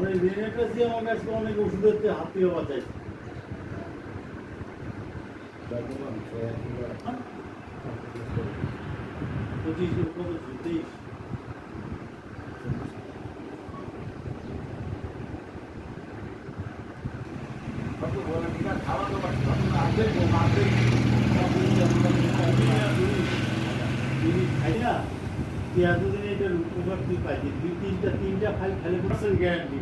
অনেক দিয়ে ওষুধের চেয়ে হাত বাঁচাইছে পঁচিশ কত তেইশ তিনটা তিনটা ফাইল খালি গ্যারান্টি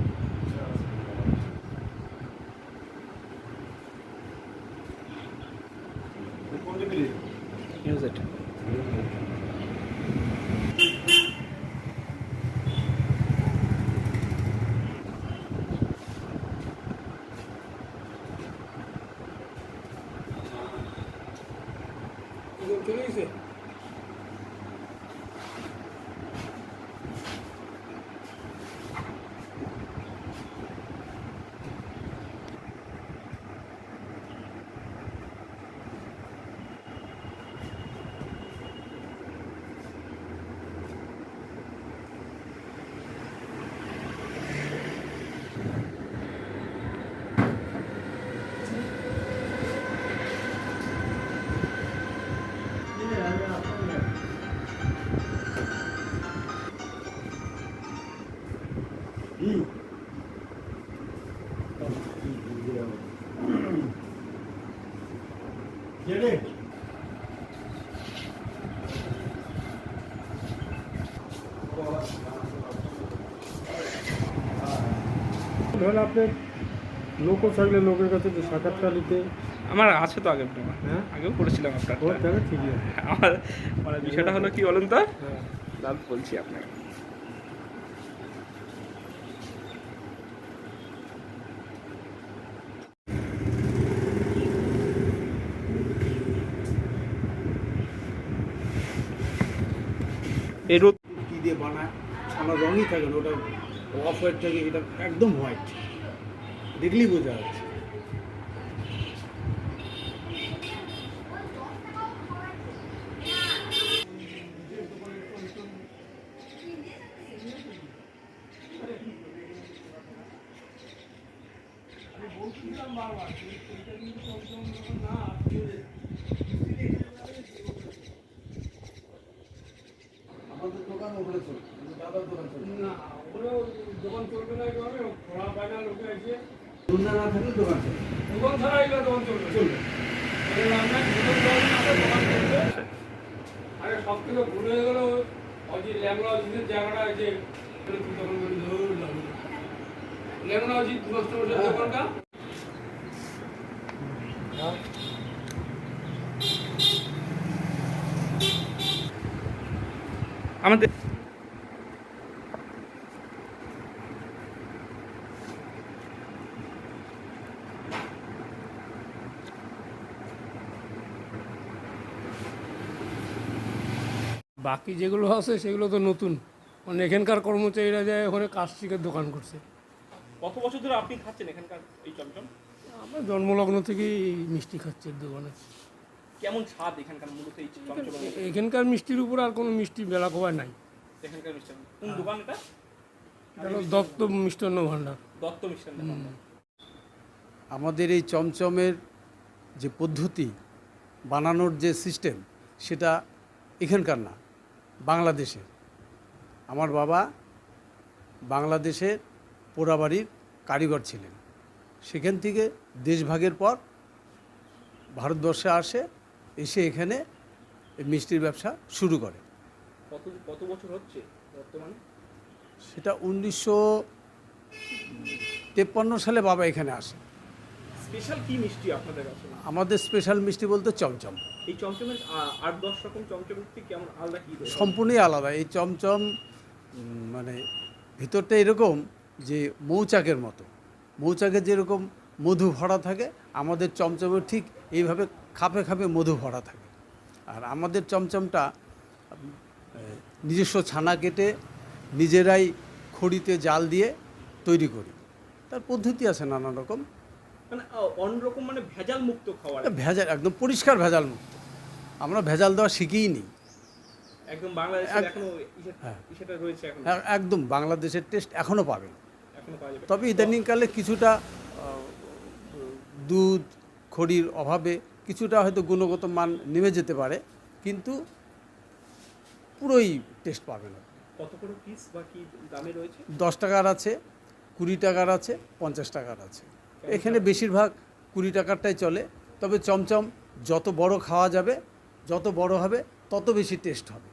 ঠিক আছে জেনে ধরেন আপনি লোকও থাকলে লোকের কাছে যে সাক্ষাৎকার নিতে। আমার আছে তো আগের টাইমে হ্যাঁ? আগেও করেছিলাম আপনার তাহলে ঠিকই আছে। আমার মানে বিষয়টা হলো কি বলুন তো? হ্যাঁ। দাদা বলছি আপনাকে। এই কি দিয়ে বানায়? আমার রঙই থাকে না, ওটা অফ হোয়াইট থাকে, এটা একদম হোয়াইট দেখলেই বোঝা যাচ্ছে। আমাদের দোকান ওপরে চল দাদার দোকান চল না ওগুলো দোকান চলবে না এভাবে খোলা পায় না লোকে আছে দুর্না না থাকলে দোকান চল দোকান ছাড়া এগুলো দোকান চলবে। চলবে। দোকান চলবে। দোকান আরে সব থেকে ভুল হয়ে গেল ওই যে অজিতের জায়গাটা আছে অজিত নষ্ট করছে দোকানটা? আমাদের বাকি যেগুলো আছে সেগুলো তো নতুন। মানে এখানকার কর্মচারীরা যায় ওখানে কাজ শিখে দোকান করছে। কত বছর ধরে আপনি খাচ্ছেন এখানকার এই চমচম? আমরা জন্মলগ্ন থেকেই মিষ্টি খাচ্ছি দোকানে। কেমন স্বাদ এখানকার মূলত এই চমচমের এখানকার মিষ্টির উপর আর কোনো মিষ্টি বেলা কোয়ায় নাই। এখানকার মিষ্টান্ন কোন দোকান এটা? এটা হলো দত্ত মিষ্টান্ন ভাণ্ডার। দত্ত মিষ্টান্ন ভাণ্ডার। আমাদের এই চমচমের যে পদ্ধতি বানানোর যে সিস্টেম সেটা এখানকার না। বাংলাদেশের। আমার বাবা বাংলাদেশের পোড়াবাড়ির কারিগর ছিলেন। সেখান থেকে দেশভাগের পর ভারতবর্ষে আসে এসে এখানে মিষ্টির ব্যবসা শুরু করে। কত কত বছর হচ্ছে বর্তমানে? সেটা উনিশশো তেপ্পান্ন সালে বাবা এখানে আসে। স্পেশাল কি মিষ্টি আপনাদের কাছে? আমাদের স্পেশাল মিষ্টি বলতে চমচম। এই চমচমের আট দশ রকম কেমন আলাদা কি সম্পূর্ণই আলাদা। এই চমচম মানে ভিতরটা এরকম যে মৌচাকের মতো। মৌচাকে যেরকম মধু ভরা থাকে আমাদের চমচমের ঠিক এইভাবে খাপে খাপে মধু ভরা থাকে। আর আমাদের চমচমটা নিজস্ব ছানা কেটে নিজেরাই খড়িতে জাল দিয়ে তৈরি করি। তার পদ্ধতি আছে নানা রকম মানে অন্যরকম মানে ভেজাল মুক্ত খাবার ভেজাল একদম পরিষ্কার ভেজাল মুক্ত আমরা ভেজাল দেওয়া শিখিই নি একদম বাংলাদেশের এখনও হ্যাঁ। রয়েছে এখন। একদম বাংলাদেশের টেস্ট এখনও পাবেন। তবে ইদানিংকালে কিছুটা দুধ খড়ির অভাবে কিছুটা হয়তো গুণগত মান নেমে যেতে পারে কিন্তু পুরোই টেস্ট পাবে না কত করে পিস বা কি দামে রয়েছে? দশ টাকার আছে কুড়ি টাকার আছে পঞ্চাশ টাকার আছে। এখানে বেশিরভাগ কুড়ি টাকারটাই চলে তবে চমচম যত বড় খাওয়া যাবে যত বড় হবে তত বেশি টেস্ট হবে।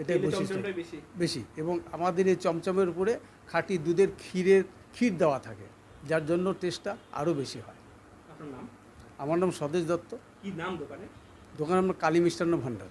এটাই বৈশিষ্ট্য। বেশি? বেশি এবং আমাদের এই চমচমের উপরে খাঁটি দুধের ক্ষীরের ক্ষীর দেওয়া থাকে যার জন্য টেস্টটা আরও বেশি হয়। আপনার নাম? আমার নাম স্বদেশ দত্ত। কি নাম দোকানে দোকানের নাম কালী মিষ্টান্ন ভাণ্ডার